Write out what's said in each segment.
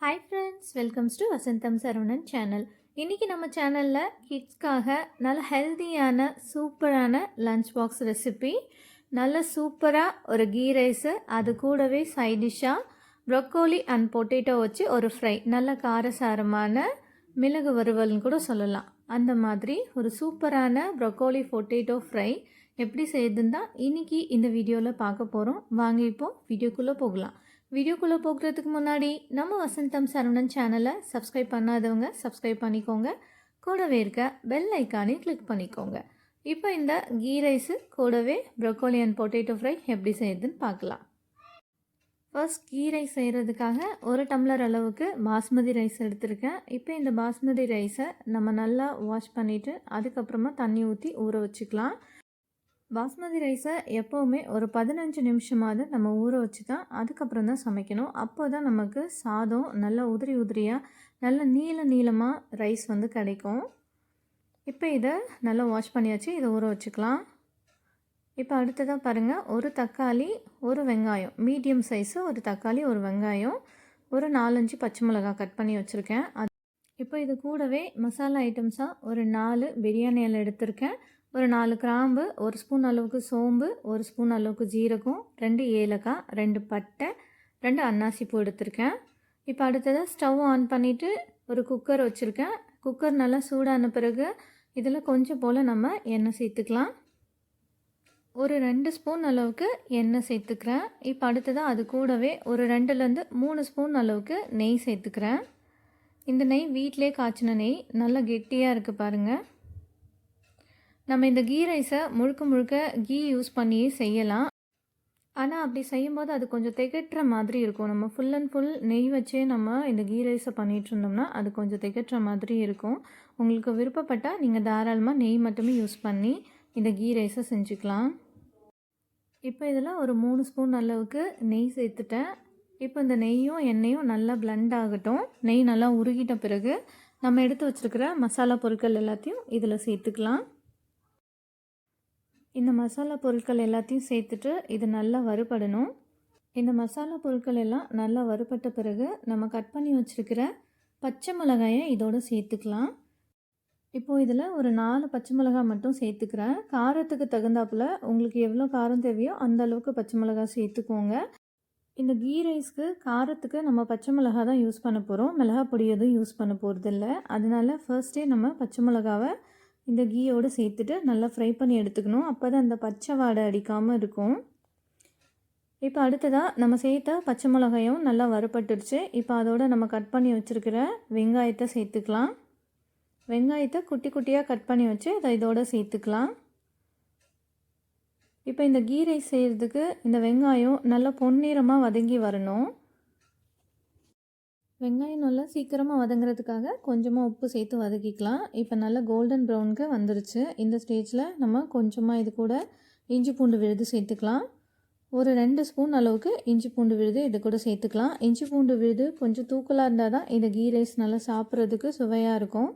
Hi friends welcomes to Vasantham Saravanan channel இன்றைக்கி நம்ம சேனலில் கிட்ஸ்க்காக நல்ல ஹெல்த்தியான சூப்பரான லஞ்ச் பாக்ஸ் ரெசிபி நல்ல சூப்பராக ஒரு கீ ரைஸு அது கூடவே சைடிஷ்ஷாக ப்ரொக்கோலி அண்ட் பொட்டேட்டோ வச்சு ஒரு ஃப்ரை நல்ல காரசாரமான மிளகு வறுவல்னு கூட சொல்லலாம். அந்த மாதிரி ஒரு சூப்பரான ப்ரொக்கோலி பொட்டேட்டோ ஃப்ரை எப்படி செய்யுதுன்னு தான் இன்றைக்கி இந்த வீடியோவில் பார்க்க போகிறோம் வாங்க இப்போது வீடியோக்குள்ளே போகலாம். வீடியோக்குள்ளே போகிறதுக்கு முன்னாடி நம்ம வசந்தம் சரவணன் சேனலை சப்ஸ்கிரைப் பண்ணாதவங்க சப்ஸ்கிரைப் பண்ணிக்கோங்க. கூடவே இருக்க பெல் ஐக்கானையும் கிளிக் பண்ணிக்கோங்க. இப்போ இந்த கீ ரைஸு கூடவே ப்ரொக்கோலி அண்ட் பொட்டேட்டோ ஃப்ரை எப்படி செய்யுதுன்னு பார்க்கலாம். ஃபர்ஸ்ட் கீ ரைஸ் செய்கிறதுக்காக ஒரு டம்ளர் அளவுக்கு பாஸ்மதி ரைஸ் எடுத்திருக்கேன். இப்போ இந்த பாஸ்மதி ரைஸை நம்ம நல்லா வாஷ் பண்ணிவிட்டு அதுக்கப்புறமா தண்ணி ஊற்றி ஊற வச்சுக்கலாம். பாஸ்மதி ரைஸை எப்போவுமே ஒரு பதினஞ்சு நிமிஷமாவது நம்ம ஊற வச்சு தான் அதுக்கப்புறம் தான் சமைக்கணும். அப்போ தான் நமக்கு சாதம் நல்லா உதிரி உதிரியாக நல்ல நீள நீளமாக ரைஸ் வந்து கிடைக்கும். இப்போ இதை நல்லா வாஷ் பண்ணியாச்சு இதை ஊற வச்சுக்கலாம். இப்போ அடுத்ததாக பாருங்கள் ஒரு தக்காளி ஒரு வெங்காயம். மீடியம் சைஸு ஒரு தக்காளி ஒரு வெங்காயம். ஒரு நாலஞ்சு பச்சை மிளகாய் கட் பண்ணி வச்சுருக்கேன். அது இப்போ இது கூடவே மசாலா ஐட்டம்ஸாக ஒரு நாலு பிரியாணி இலை எடுத்திருக்கேன். ஒரு நாலு கிராம்பு ஒரு ஸ்பூன் அளவுக்கு சோம்பு ஒரு ஸ்பூன் அளவுக்கு ஜீரகம் ரெண்டு ஏலக்காய் ரெண்டு பட்டை ரெண்டு அன்னாசி பூ எடுத்திருக்கேன். இப்போ அடுத்ததாக ஸ்டவ் ஆன் பண்ணிவிட்டு ஒரு குக்கர் வச்சுருக்கேன். குக்கர் நல்லா சூடான பிறகு இதில் கொஞ்சம் போல் நம்ம எண்ணெய் சேர்த்துக்கலாம். ஒரு ரெண்டு ஸ்பூன் அளவுக்கு எண்ணெய் சேர்த்துக்கிறேன். இப்போ அடுத்ததாக அது கூடவே ஒரு ரெண்டுலேருந்து மூணு ஸ்பூன் அளவுக்கு நெய் சேர்த்துக்கிறேன். இந்த நெய் வீட்டிலே காய்ச்சின நெய் நல்லா கெட்டியாக இருக்குது பாருங்கள் நம்ம இந்த கீ ரைஸை முழுக்க முழுக்க கீ யூஸ் பண்ணியே செய்யலாம். ஆனால் அப்படி செய்யும்போது அது கொஞ்சம் திகட்டுற மாதிரி இருக்கும். நம்ம ஃபுல் அண்ட் ஃபுல் நெய் வச்சே நம்ம இந்த கீ ரைஸை பண்ணிகிட்டு இருந்தோம்னா அது கொஞ்சம் திகட்டுற மாதிரி இருக்கும். உங்களுக்கு விருப்பப்பட்டால் நீங்கள் தாராளமாக நெய் மட்டுமே யூஸ் பண்ணி இந்த கீ ரைஸை செஞ்சுக்கலாம். இப்போ இதில் ஒரு மூணு ஸ்பூன் அளவுக்கு நெய் சேர்த்துட்டேன். இப்போ இந்த நெய்யும் எண்ணெயும் நல்லா பிளண்ட் ஆகட்டும். நெய் நல்லா உருகிட்ட பிறகு நம்ம எடுத்து வச்சுருக்கிற மசாலா பொருட்கள் எல்லாத்தையும் இதில் சேர்த்துக்கலாம். இந்த மசாலா பொருட்கள் எல்லாத்தையும் சேர்த்துட்டு இது நல்லா வறுபடணும். இந்த மசாலா பொருட்கள் எல்லாம் நல்லா வறுபட்ட பிறகு நம்ம கட் பண்ணி வச்சுருக்கிற பச்சை மிளகாயை இதோடு சேர்த்துக்கலாம். இப்போது இதில் ஒரு நாலு பச்சை மிளகாய் மட்டும் சேர்த்துக்கிறேன். காரத்துக்கு தகுந்தாப்பில் உங்களுக்கு எவ்வளோ காரம் தேவையோ அந்த அளவுக்கு பச்சை மிளகாய் சேர்த்துக்கோங்க. இந்த கீ ரைஸ்க்கு காரத்துக்கு நம்ம பச்சை மிளகா தான் யூஸ் பண்ண போகிறோம் மிளகா பொடி எதுவும் யூஸ் பண்ண போகிறதில்ல அதனால ஃபர்ஸ்டே நம்ம பச்சை மிளகாவை இந்த கீயோடு சேர்த்துட்டு நல்லா ஃப்ரை பண்ணி எடுத்துக்கணும். அப்போ தான் அந்த பச்சை வாடை அடிக்காமல் இருக்கும். இப்போ அடுத்ததாக நம்ம சேர்த்த பச்சை மிளகாயும் நல்லா வறுபட்டுருச்சு. இப்போ அதோட நம்ம கட் பண்ணி வச்சுருக்கிற வெங்காயத்தை சேர்த்துக்கலாம். வெங்காயத்தை குட்டி குட்டியாக கட் பண்ணி வச்சு அதை இதோட சேர்த்துக்கலாம். இப்போ இந்த கீ ரைஸ் செய்கிறதுக்கு இந்த வெங்காயம் நல்லா பொன்னிறமாக வதங்கி வரணும். வெங்காயம் நல்லா சீக்கிரமாக வதங்குறதுக்காக கொஞ்சமாக உப்பு சேர்த்து வதக்கிக்கலாம். இப்போ நல்லா கோல்டன் ப்ரௌனுக்கு வந்துருச்சு. இந்த ஸ்டேஜில் நம்ம கொஞ்சமாக இது கூட இஞ்சி பூண்டு விழுது சேர்த்துக்கலாம். ஒரு ரெண்டு ஸ்பூன் அளவுக்கு இஞ்சி பூண்டு விழுது இது கூட சேர்த்துக்கலாம். இஞ்சி பூண்டு விழுது கொஞ்சம் தூக்கலாக இருந்தால் தான் இந்த கீ ரைஸ் நல்லா சாப்பிட்றதுக்கு சுவையாக இருக்கும்.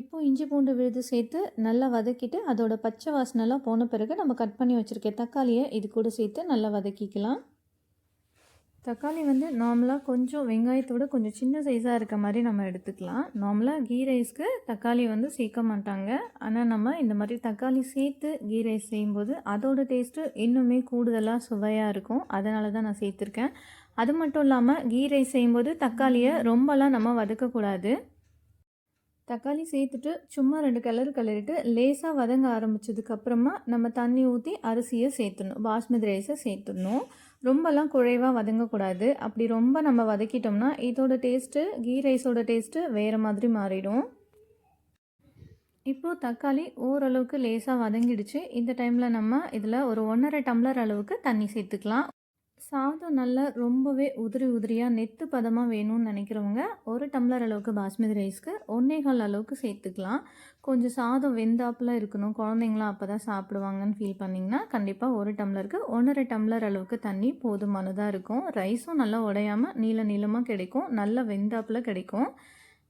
இப்போது இஞ்சி பூண்டு விழுது சேர்த்து நல்லா வதக்கிட்டு அதோட பச்சை வாசனைலாம் போன பிறகு நம்ம கட் பண்ணி வச்சுருக்க தக்காளியை இது கூட சேர்த்து நல்லா வதக்கிக்கலாம். தக்காளி வந்து நார்மலாக கொஞ்சம் வெங்காயத்தோட கொஞ்சம் சின்ன சைஸாக இருக்க மாதிரி நம்ம எடுத்துக்கலாம். நார்மலாக கீ ரைஸ்க்கு தக்காளி வந்து சேர்க்க மாட்டாங்க. ஆனால் நம்ம இந்த மாதிரி தக்காளி சேர்த்து கீ ரைஸ் செய்யும்போது அதோட டேஸ்ட்டு இன்னுமே கூடுதலாக சுவையாக இருக்கும். அதனால தான் நான் சேர்த்துருக்கேன். அது மட்டும் இல்லாமல் கீ ரைஸ் செய்யும்போது தக்காளியை ரொம்பலாம் நம்ம வதக்கக்கூடாது தக்காளி சேர்த்துட்டு சும்மா ரெண்டு கலர் கலரிட்டு லேசாக வதங்க ஆரம்பித்ததுக்கப்புறமா நம்ம தண்ணி ஊற்றி அரிசியை சேர்த்துடணும். பாஸ்மதி ரைஸை சேர்த்துடணும். ரொம்பலாம் குழைவாக வதங்கக்கூடாது. அப்படி ரொம்ப நம்ம வதக்கிட்டோம்னா இதோட டேஸ்ட்டு கீ ரைஸோட டேஸ்ட்டு வேறு மாதிரி மாறிடும். இப்போது தக்காளி ஓரளவுக்கு லேசாக வதங்கிடுச்சு. இந்த டைமில் நம்ம இதில் ஒரு ஒன்றரை டம்ளர் அளவுக்கு தண்ணி சேர்த்துக்கலாம். சாதம் நல்லா ரொம்பவே உதிரி உதிரியாக நெத்து பதமாக வேணும்னு நினைக்கிறவங்க ஒரு டம்ளர் அளவுக்கு பாஸ்மதி ரைஸ்க்கு ஒன்றேகால் அளவுக்கு சேர்த்துக்கலாம். கொஞ்சம் சாதம் வெந்தாப்பில் இருக்கணும். குழந்தைங்களாம் அப்போ தான் சாப்பிடுவாங்கன்னு ஃபீல் பண்ணிங்கன்னா கண்டிப்பாக ஒரு டம்ளருக்கு ஒன்றரை டம்ளர் அளவுக்கு தண்ணி போதுமானதாக இருக்கும். ரைஸும் நல்லா உடையாமல் நீள நீளமாக கிடைக்கும். நல்லா வெந்தாப்பில் கிடைக்கும்.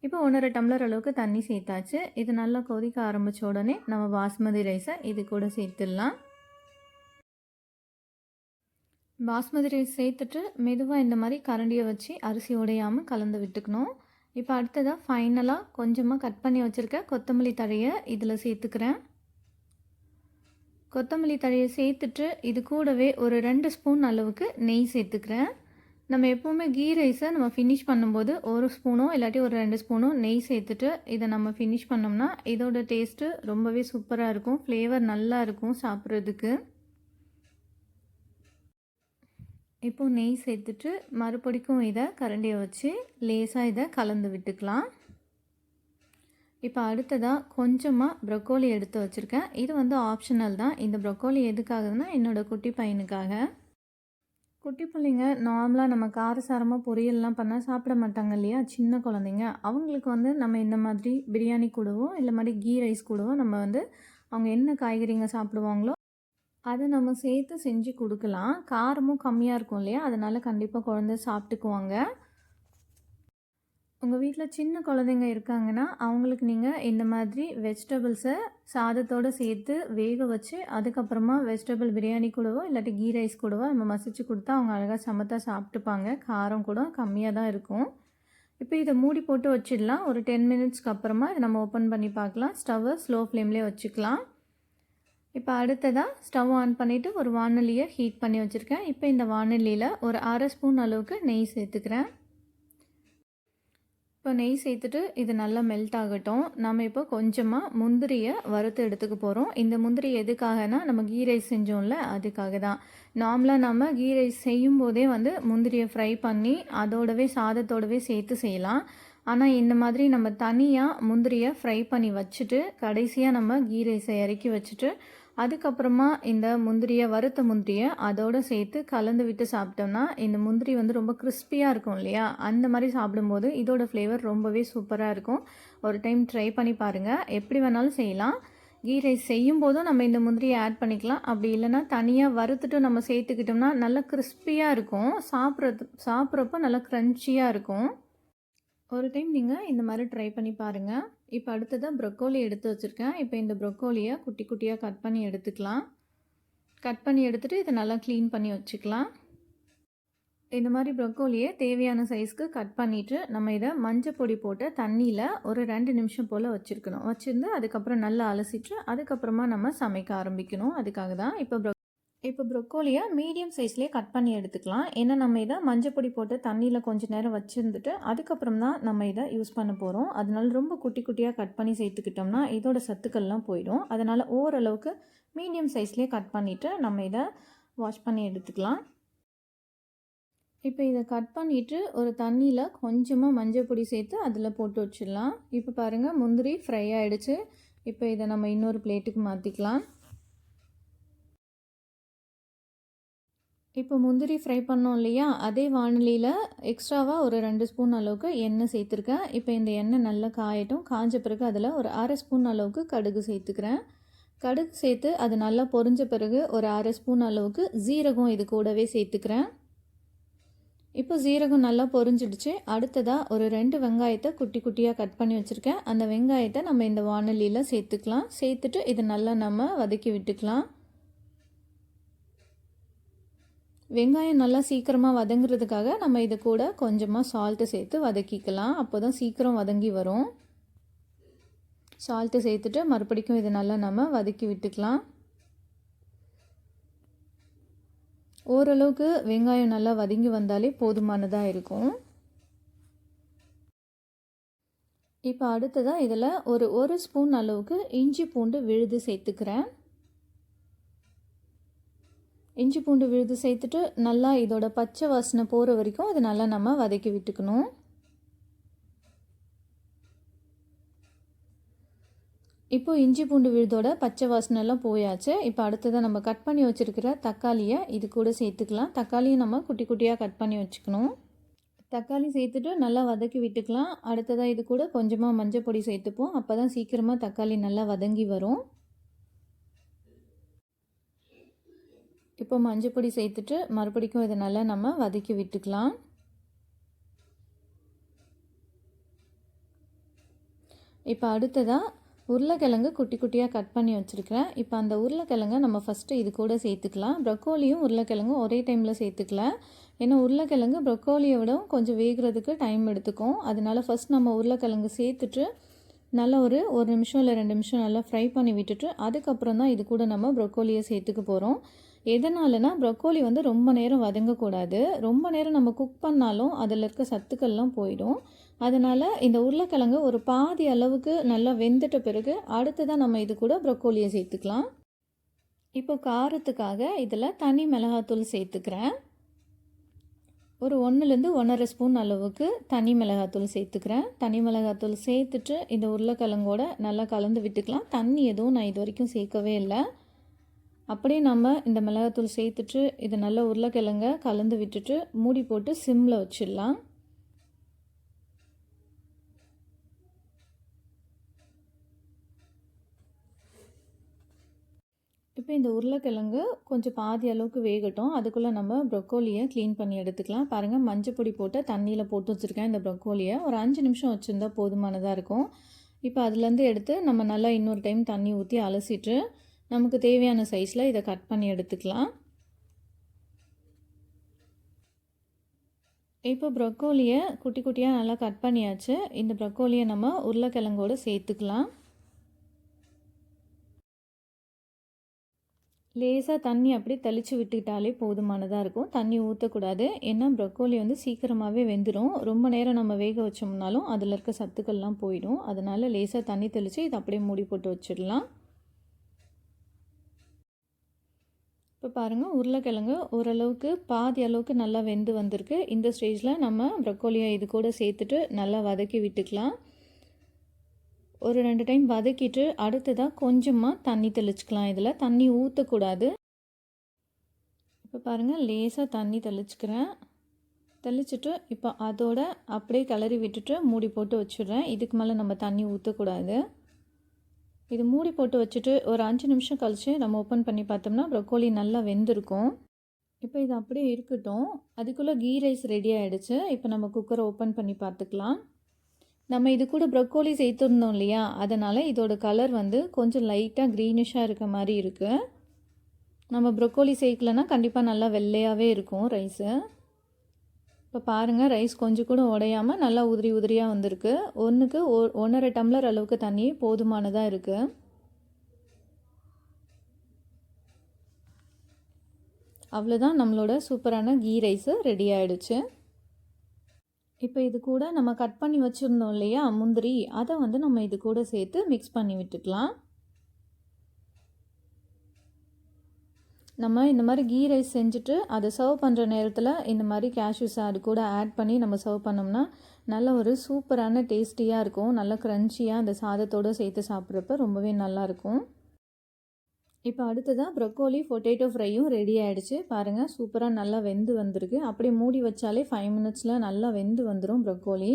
இப்போ ஒன்றரை டம்ளர் அளவுக்கு தண்ணி சேர்த்தாச்சு. இது நல்லா கொதிக்க ஆரம்பித்த உடனே நம்ம பாஸ்மதி ரைஸை இது கூட சேர்த்துடலாம். பாஸ்மதி ரைஸ் சேர்த்துட்டு மெதுவாக இந்த மாதிரி கரண்டியை வச்சு அரிசி உடையாமல் கலந்து விட்டுக்கணும். இப்போ அடுத்ததாக ஃபைனலாக கொஞ்சமாக கட் பண்ணி வச்சுருக்க கொத்தமல்லி தழையை இதில் சேர்த்துக்கிறேன். கொத்தமல்லி தழையை சேர்த்துட்டு இது கூடவே ஒரு ரெண்டு ஸ்பூன் அளவுக்கு நெய் சேர்த்துக்கிறேன். நம்ம எப்போவுமே கீ ரைஸை நம்ம ஃபினிஷ் பண்ணும்போது ஒரு ஸ்பூனோ இல்லாட்டி ஒரு ரெண்டு ஸ்பூனோ நெய் சேர்த்துட்டு இதை நம்ம ஃபினிஷ் பண்ணோம்னா இதோட டேஸ்ட்டு ரொம்பவே சூப்பராக இருக்கும். ஃப்ளேவர் நல்லா இருக்கும் சாப்பிட்றதுக்கு. இப்போ நெய் சேர்த்துட்டு மறுபடிக்கும் இதை கரண்டியை வச்சு லேசாக இதை கலந்து விட்டுக்கலாம். இப்போ அடுத்ததாக கொஞ்சமாக ப்ரொக்கோலி எடுத்து வச்சுருக்கேன். இது வந்து ஆப்ஷனல் தான். இந்த ப்ரொக்கோலி எதுக்காகனா என்னோடய குட்டி பையனுக்காக. குட்டி பிள்ளைங்க நார்மலாக நம்ம காரசாரமாக பொரியல்லாம் பண்ணால் சாப்பிட மாட்டாங்க இல்லையா? சின்ன குழந்தைங்க. அவங்களுக்கு வந்து நம்ம இந்த மாதிரி பிரியாணி கூடவோ இல்லை மாதிரி கீ ரைஸ் கூடவோ நம்ம வந்து அவங்க என்ன காய்கறிங்க சாப்பிடுவாங்களோ அதை நம்ம சேர்த்து செஞ்சு கொடுக்கலாம். காரமும் கம்மியாக இருக்கும் இல்லையா? அதனால் கண்டிப்பாக குழந்தை சாப்பிட்டுக்குவாங்க. உங்கள் வீட்டில் சின்ன குழந்தைங்க இருக்காங்கன்னா அவங்களுக்கு நீங்கள் இந்த மாதிரி வெஜிடபிள்ஸை சாதத்தோடு சேர்த்து வேக வச்சு அதுக்கப்புறமா வெஜிடபிள் பிரியாணி கூடவோ இல்லாட்டி கீ ரைஸ் கூடவோ நம்ம மசிச்சு கொடுத்தா அவங்க அழகாக சமத்தா சாப்பிட்டுப்பாங்க. காரம் கூட கம்மியாக தான் இருக்கும். இப்போ இதை மூடி போட்டு வச்சிடலாம். ஒரு டென் மினிட்ஸ்க்கு அப்புறமா இதை நம்ம ஓப்பன் பண்ணி பார்க்கலாம். ஸ்டவ்வை ஸ்லோ ஃப்ளேம்லேயே வச்சுக்கலாம். இப்போ அடுத்ததாக ஸ்டவ் ஆன் பண்ணிவிட்டு ஒரு வானொலியை ஹீட் பண்ணி வச்சுருக்கேன். இப்போ இந்த வானொலியில் ஒரு அரை ஸ்பூன் அளவுக்கு நெய் சேர்த்துக்கிறேன். இப்போ நெய் சேர்த்துட்டு இது நல்லா மெல்ட் ஆகட்டும். நம்ம இப்போ கொஞ்சமாக முந்திரியை வறுத்து எடுத்துக்க போகிறோம் இந்த முந்திரி எதுக்காகனா நம்ம கீ ரைஸ் செஞ்சோம்ல அதுக்காக தான் நார்மலாக நம்ம கீ ரைஸ் செய்யும் போதே வந்து முந்திரியை ஃப்ரை பண்ணி அதோடவே சாதத்தோடவே சேர்த்து செய்யலாம். ஆனால் இந்த மாதிரி நம்ம தனியாக முந்திரியை ஃப்ரை பண்ணி வச்சுட்டு கடைசியாக நம்ம கீ ரைஸை இறக்கி வச்சுட்டு அதுக்கப்புறமா இந்த முந்திரியை வறுத்த முந்திரியை அதோடு சேர்த்து கலந்து விட்டு சாப்பிட்டோம்னா இந்த முந்திரி வந்து ரொம்ப கிறிஸ்பியாக இருக்கும் இல்லையா? அந்த மாதிரி சாப்பிடும்போது இதோட ஃப்ளேவர் ரொம்பவே சூப்பராக இருக்கும். ஒரு டைம் ட்ரை பண்ணி பாருங்கள் எப்படி வேணாலும் செய்யலாம். கீ ரைஸ் செய்யும் போதும் நம்ம இந்த முந்திரியை ஆட் பண்ணிக்கலாம். அப்படி இல்லைனா தனியாக வறுத்துட்டு நம்ம சேர்த்துக்கிட்டோம்னா நல்லா கிறிஸ்பியாக இருக்கும். சாப்பிட்றது சாப்பிட்றப்போ நல்லா க்ரன்ச்சியாக இருக்கும். ஒரு டைம் நீங்கள் இந்த மாதிரி ட்ரை பண்ணி பாருங்கள் இப்போ அடுத்ததாக ப்ரொக்கோலி எடுத்து வச்சுருக்கேன். இப்போ இந்த ப்ரொக்கோலியை குட்டி குட்டியாக கட் பண்ணி எடுத்துக்கலாம். கட் பண்ணி எடுத்துகிட்டு இதை நல்லா க்ளீன் பண்ணி வச்சுக்கலாம். இந்த மாதிரி ப்ரொக்கோலியை தேவையான சைஸ்க்கு கட் பண்ணிவிட்டு நம்ம இதை மஞ்சள் பொடி போட்டு தண்ணியில் ஒரு ரெண்டு நிமிஷம் போல் வச்சுருக்கணும். வச்சுருந்து அதுக்கப்புறம் நல்லா அலசிட்டு அதுக்கப்புறமா நம்ம சமைக்க ஆரம்பிக்கணும். அதுக்காக தான் இப்போ இப்போ ப்ரொக்கோலியை மீடியம் சைஸ்லேயே கட் பண்ணி எடுத்துக்கலாம். ஏன்னா நம்ம இதை மஞ்சப்பொடி போட்டு தண்ணியில் கொஞ்சம் நேரம் வச்சுருந்துட்டு அதுக்கப்புறம் தான் நம்ம இதை யூஸ் பண்ண போகிறோம் அதனால ரொம்ப குட்டி குட்டியாக கட் பண்ணி சேர்த்துக்கிட்டோம்னா இதோட சத்துக்கள்லாம் போயிடும். அதனால் ஓரளவுக்கு மீடியம் சைஸ்லேயே கட் பண்ணிவிட்டு நம்ம இதை வாஷ் பண்ணி எடுத்துக்கலாம். இப்போ இதை கட் பண்ணிவிட்டு ஒரு தண்ணியில் கொஞ்சமாக மஞ்சள் பொடி சேர்த்து அதில் போட்டு வச்சிடலாம். இப்போ பாருங்கள் முந்திரி ஃப்ரை ஆகிடுச்சு இப்போ இதை நம்ம இன்னொரு பிளேட்டுக்கு மாற்றிக்கலாம் இப்போ முந்திரி ஃப்ரை பண்ணோம் இல்லையா? அதே வானிலையில் எக்ஸ்ட்ராவாக ஒரு ரெண்டு ஸ்பூன் அளவுக்கு எண்ணெய் சேர்த்துருக்கேன். இப்போ இந்த எண்ணெய் நல்லா காயட்டும். காஞ்ச பிறகு அதில் ஒரு அரை ஸ்பூன் அளவுக்கு கடுகு சேர்த்துக்கிறேன். கடுகு சேர்த்து அது நல்லா பொரிஞ்ச பிறகு ஒரு அரை ஸ்பூன் அளவுக்கு ஜீரகம் இது கூடவே சேர்த்துக்கிறேன். இப்போ ஜீரகம் நல்லா பொரிஞ்சிடுச்சு. அடுத்ததாக ஒரு ரெண்டு வெங்காயத்தை குட்டி குட்டியாக கட் பண்ணி வச்சுருக்கேன். அந்த வெங்காயத்தை நம்ம இந்த வானொலியில் சேர்த்துக்கலாம். சேர்த்துட்டு இதை நல்லா நம்ம வதக்கி விட்டுக்கலாம். வெங்காயம் நல்லா சீக்கிரமாக வதங்குறதுக்காக நம்ம இது கூட கொஞ்சமாக சால்ட்டு சேர்த்து வதக்கிக்கலாம். அப்போ தான் சீக்கிரம் வதங்கி வரும். சால்ட்டு சேர்த்துட்டு மறுபடிக்கும் இதை நல்லா நம்ம வதக்கி விட்டுக்கலாம். ஓரளவுக்கு வெங்காயம் நல்லா வதங்கி வந்தாலே போதுமானதாக இருக்கும். இப்போ அடுத்ததாக இதில் ஒரு ஒரு ஸ்பூன் அளவுக்கு இஞ்சி பூண்டு விழுது சேர்த்துக்கிறேன். இஞ்சி பூண்டு விழுது சேர்த்துட்டு நல்லா இதோட பச்சை வாசனை போகிற வரைக்கும் அதை நல்லா நம்ம வதக்கி விட்டுக்கணும். இப்போ இஞ்சி பூண்டு விழுதோட பச்சை வாசனைலாம் போயாச்சு. இப்போ அடுத்ததாக நம்ம கட் பண்ணி வச்சுருக்கிற தக்காளியை இது கூட சேர்த்துக்கலாம். தக்காளியும் நம்ம குட்டி குட்டியாக கட் பண்ணி வச்சுக்கணும். தக்காளி சேர்த்துட்டு நல்லா வதக்கி விட்டுக்கலாம். அடுத்ததாக இது கூட கொஞ்சமாக மஞ்சள் பொடி சேர்த்துப்போம். அப்போ தான் சீக்கிரமாக தக்காளி நல்லா வதங்கி வரும். இப்போ மஞ்சள் பொடி சேர்த்துட்டு மறுபடிக்கும் இதை நல்லா நம்ம வதக்கி விட்டுக்கலாம். இப்போ அடுத்ததாக உருளைக்கிழங்கு குட்டி குட்டியாக கட் பண்ணி வச்சுருக்கிறேன். இப்போ அந்த உருளைக்கிழங்கை நம்ம ஃபஸ்ட்டு இது கூட சேர்த்துக்கலாம். ப்ரொக்கோலியும் உருளைக்கிழங்கும் ஒரே டைமில் சேர்த்துக்கல. ஏன்னா உருளைக்கிழங்கு ப்ரொக்கோலியை விட கொஞ்சம் வேகிறதுக்கு டைம் எடுத்துக்கும். அதனால ஃபஸ்ட் நம்ம உருளைக்கிழங்கு சேர்த்துட்டு நல்லா ஒரு ஒரு நிமிஷம் இல்லை ரெண்டு நிமிஷம் நல்லா ஃப்ரை பண்ணி விட்டுட்டு அதுக்கப்புறம் தான் இது கூட நம்ம ப்ரொக்கோலியை சேர்த்துக்க போகிறோம் எதனாலனா ப்ரொக்கோலி வந்து ரொம்ப நேரம் வதங்கக்கூடாது. ரொம்ப நேரம் நம்ம குக் பண்ணாலும் அதில் இருக்க சத்துக்கள்லாம் போயிடும். அதனால் இந்த உருளைக்கிழங்கு ஒரு பாதி அளவுக்கு நல்லா வெந்துட்ட பிறகு அடுத்ததான் நம்ம இது கூட ப்ரொக்கோலியை சேர்த்துக்கலாம். இப்போ காரத்துக்காக இதில் தனி மிளகாத்தூள் சேர்த்துக்கிறேன். ஒரு ஒன்றுலேருந்து ஒன்றரை ஸ்பூன் அளவுக்கு தனி மிளகாத்தூள் சேர்த்துக்கிறேன். தனி மிளகாத்தூள் சேர்த்துட்டு இந்த உருளைக்கிழங்கோட நல்லா கலந்து விட்டுக்கலாம். தண்ணி எதுவும் நான் இது வரைக்கும் சேர்க்கவே இல்லை. அப்படியே நம்ம இந்த மிளகாத்தூள் சேர்த்துட்டு இதை நல்லா உருளைக்கிழங்க கலந்து விட்டுட்டு மூடி போட்டு சிம்மில் வச்சிடலாம். இப்போ இந்த உருளைக்கிழங்கு கொஞ்சம் பாதி அளவுக்கு வேகட்டும். அதுக்குள்ளே நம்ம ப்ரொக்கோலியை க்ளீன் பண்ணி எடுத்துக்கலாம். பாருங்கள் மஞ்சள் பொடி போட்டு தண்ணியில் போட்டு வச்சுருக்கேன் இந்த ப்ரொக்கோலியை ஒரு அஞ்சு நிமிஷம் வச்சுருந்தா போதுமானதாக இருக்கும். இப்போ அதுலேருந்து எடுத்து நம்ம நல்லா இன்னொரு டைம் தண்ணி ஊற்றி அலசிட்டு நமக்கு தேவையான சைஸில் இதை கட் பண்ணி எடுத்துக்கலாம். இப்போ ப்ரொக்கோலியை குட்டி குட்டியாக நல்லா கட் பண்ணியாச்சு. இந்த ப்ரொக்கோலியை நம்ம உருளைக்கிழங்கோடு சேர்த்துக்கலாம். லேசாக தண்ணி அப்படி தெளித்து விட்டுக்கிட்டாலே போதுமானதாக இருக்கும். தண்ணி ஊற்றக்கூடாது ஏன்னா ப்ரொக்கோலி வந்து சீக்கிரமாகவே வெந்துடும் ரொம்ப நேரம் நம்ம வேக வச்சோம்னாலும் அதில் இருக்க சத்துக்கள்லாம் போயிடும். அதனால் லேசாக தண்ணி தெளித்து இதை அப்படியே மூடி போட்டு வச்சிடலாம். இப்போ பாருங்கள் உருளைக்கிழங்கு ஓரளவுக்கு பாதி அளவுக்கு நல்லா வெந்து வந்திருக்கு. இந்த ஸ்டேஜில் நம்ம ப்ரக்கோலியை இது கூட சேர்த்துட்டு நல்லா வதக்கி விட்டுக்கலாம். ஒரு ரெண்டு டைம் வதக்கிட்டு அடுத்ததாக கொஞ்சமாக தண்ணி தெளிச்சுக்கலாம் இதில். தண்ணி ஊற்றக்கூடாது இப்போ பாருங்கள் லேசாக தண்ணி தெளிச்சுக்கிறேன். தெளிச்சுட்டு இப்போ அதோட அப்படியே கிளறி விட்டுட்டு மூடி போட்டு வச்சுடுறேன். இதுக்கு மேலே நம்ம தண்ணி ஊற்றக்கூடாது இது மூடி போட்டு வச்சுட்டு ஒரு அஞ்சு நிமிஷம் கழித்து நம்ம ஓப்பன் பண்ணி பார்த்தோம்னா ப்ரொக்கோலி நல்லா வெந்திருக்கும். இப்போ இது அப்படியே இருக்கட்டும். அதுக்குள்ளே கீ ரைஸ் ரெடி ஆகிடுச்சு இப்போ நம்ம குக்கரை ஓப்பன் பண்ணி பார்த்துக்கலாம். நம்ம இது கூட ப்ரொக்கோலி சேர்த்துருந்தோம் இல்லையா? அதனால் இதோட கலர் வந்து கொஞ்சம் லைட்டாக க்ரீனிஷாக இருக்க மாதிரி இருக்குது நம்ம ப்ரொக்கோலி சேர்க்கலன்னா கண்டிப்பாக நல்லா வெள்ளையாகவே இருக்கும் ரைஸு இப்போ பாருங்கள் ரைஸ் கொஞ்சம் கூட உடையாமல் நல்லா உதிரி உதிரியாக வந்திருக்கு. ஒன்றுக்கு ஒ ஒன்றரை டம்ளர் அளவுக்கு தண்ணி போதுமானதாக இருக்குது அவ்வளோதான் நம்மளோட சூப்பரான கீ ரைஸு ரெடி ஆகிடுச்சு இப்போ இது கூட நம்ம கட் பண்ணி வச்சுருந்தோம் இல்லையா முந்திரி அதை வந்து நம்ம இது கூட சேர்த்து மிக்ஸ் பண்ணி விட்டுக்கலாம். நம்ம இந்த மாதிரி கீ ரைஸ் செஞ்சுட்டு அதை சர்வ் பண்ணுற நேரத்தில் இந்த மாதிரி கேஷ்யூஸ் அது கூட ஆட் பண்ணி நம்ம சர்வ் பண்ணோம்னா நல்ல ஒரு சூப்பரான டேஸ்டியாக இருக்கும். நல்ல க்ரன்ச்சியாக அந்த சாதத்தோடு சேர்த்து சாப்பிட்றப்ப ரொம்பவே நல்லாயிருக்கும் இப்போ அடுத்ததாக ப்ரொக்கோலி பொட்டேட்டோ ஃப்ரையும் ரெடி ஆகிடுச்சு பாருங்கள் சூப்பராக நல்லா வெந்து வந்திருக்கு. அப்படியே மூடி வச்சாலே ஃபைவ் மினிட்ஸில் நல்லா வெந்து வந்துடும் ப்ரொக்கோலி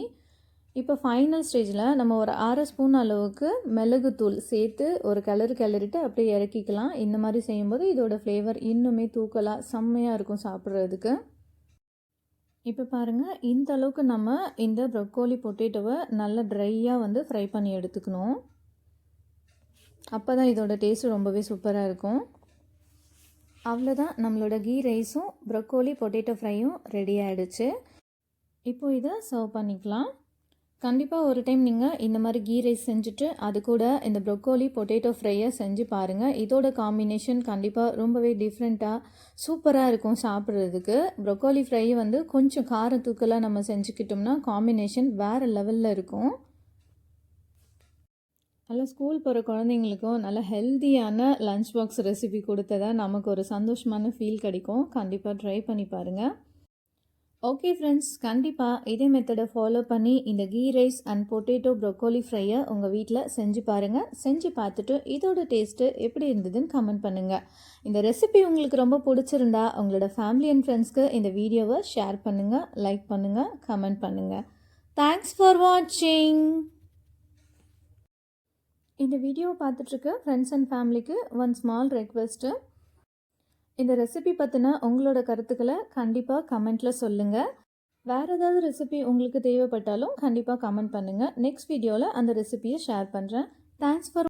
இப்போ ஃபைனல் ஸ்டேஜில் நம்ம ஒரு அரை ஸ்பூன் அளவுக்கு மிளகுத்தூள் சேர்த்து ஒரு கிளறு கிளறிட்டு அப்படியே இறக்கிக்கலாம். இந்த மாதிரி செய்யும்போது இதோட ஃப்ளேவர் இன்னுமே தூக்கலாக செம்மையாக இருக்கும் சாப்பிட்றதுக்கு. இப்போ பாருங்கள் இந்த அளவுக்கு நம்ம இந்த ப்ரொக்கோலி பொட்டேட்டோவை நல்லா ட்ரையாக வந்து ஃப்ரை பண்ணி எடுத்துக்கணும். அப்போ தான் இதோட டேஸ்ட்டு ரொம்பவே சூப்பராக இருக்கும். அவ்வளோதான் நம்மளோட கீ ரைஸும் ப்ரொக்கோலி பொட்டேட்டோ ஃப்ரையும் ரெடி ஆகிடுச்சு இப்போ இதை சர்வ் பண்ணிக்கலாம். கண்டிப்பாக ஒரு டைம் நீங்கள் இந்த மாதிரி கீ ரைஸ் செஞ்சுட்டு அது கூட இந்த ப்ரொக்கோலி பொட்டேட்டோ ஃப்ரையை செஞ்சு பாருங்கள் இதோட காம்பினேஷன் கண்டிப்பாக ரொம்பவே டிஃப்ரெண்ட்டாக சூப்பராக இருக்கும் சாப்பிட்றதுக்கு. ப்ரொக்கோலி ஃப்ரை வந்து கொஞ்சம் கார தூக்கலாக நம்ம செஞ்சுக்கிட்டோம்னா காம்பினேஷன் வேறு லெவலில் இருக்கும். நல்லா ஸ்கூல் போகிற குழந்தைங்களுக்கும் நல்ல ஹெல்த்தியான லன்ச் பாக்ஸ் ரெசிபி கொடுத்ததா நமக்கு ஒரு சந்தோஷமான ஃபீல் கிடைக்கும். கண்டிப்பாக ட்ரை பண்ணி பாருங்கள் ஓகே ஃப்ரெண்ட்ஸ் கண்டிப்பாக இதே மெத்தடை ஃபாலோ பண்ணி இந்த ghee rice and potato broccoli ஃப்ரையை உங்கள் வீட்டில் செஞ்சு பாருங்கள் செஞ்சு பார்த்துட்டு இதோட டேஸ்ட்டு எப்படி இருந்ததுன்னு கமெண்ட் பண்ணுங்கள் இந்த ரெசிபி உங்களுக்கு ரொம்ப பிடிச்சிருந்தா உங்களோட ஃபேமிலி அண்ட் ஃப்ரெண்ட்ஸ்க்கு இந்த வீடியோவை ஷேர் பண்ணுங்கள் லைக் பண்ணுங்கள் கமெண்ட் பண்ணுங்கள் தேங்க்ஸ் ஃபார் வாட்சிங் இந்த வீடியோவை பார்த்துட்ருக்க ஃப்ரெண்ட்ஸ் அண்ட் ஃபேமிலிக்கு ஒன் ஸ்மால் ரெக்வெஸ்ட்டு இந்த ரெசிபி பற்றின உங்களோட கருத்துக்களை கண்டிப்பாக கமெண்ட்டில் சொல்லுங்கள் வேறு ஏதாவது ரெசிபி உங்களுக்கு தேவைப்பட்டாலும் கண்டிப்பாக கமெண்ட் பண்ணுங்கள் நெக்ஸ்ட் வீடியோவில் அந்த ரெசிபியை ஷேர் பண்ணுறேன் தேங்க்ஸ் ஃபார்